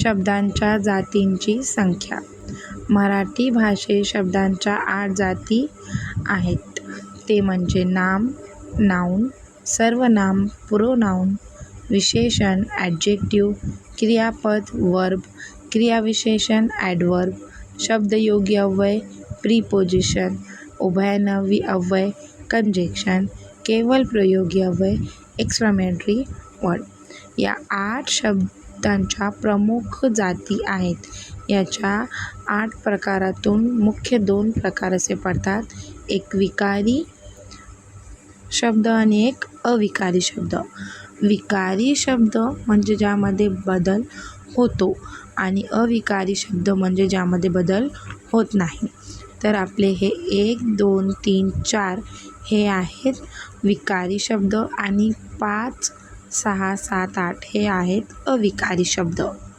शब्दांच्या जातींची संख्या. मराठी भाषेत शब्दांच्या आठ जाती आहेत. ते म्हणजे नाम नाऊन सर्वनाम प्रोनाऊन विशेषण ॲडजेक्टिव क्रियापद वर्ब क्रियाविशेषण ॲडवर्ब शब्दयोगी अव्यय प्रीपोजिशन उभयनामी अव्यय कंजेक्शन केवलप्रयोगी अव्यय एक्सक्लेमेटरी वर्ड या आठ शब्दांच्या प्रमुख जाती आहेत. याच्या आठ प्रकारातून मुख्य दोन प्रकार असे पडतात. एक विकारी शब्द आणि एक अविकारी शब्द. विकारी शब्द म्हणजे ज्यामध्ये बदल होतो आणि अविकारी शब्द म्हणजे ज्यामध्ये बदल होत नाही. तर आपले हे एक दोन तीन चार हे आहेत विकारी शब्द आणि पाच सहा सात आठ हे आहेत अविकारी शब्द.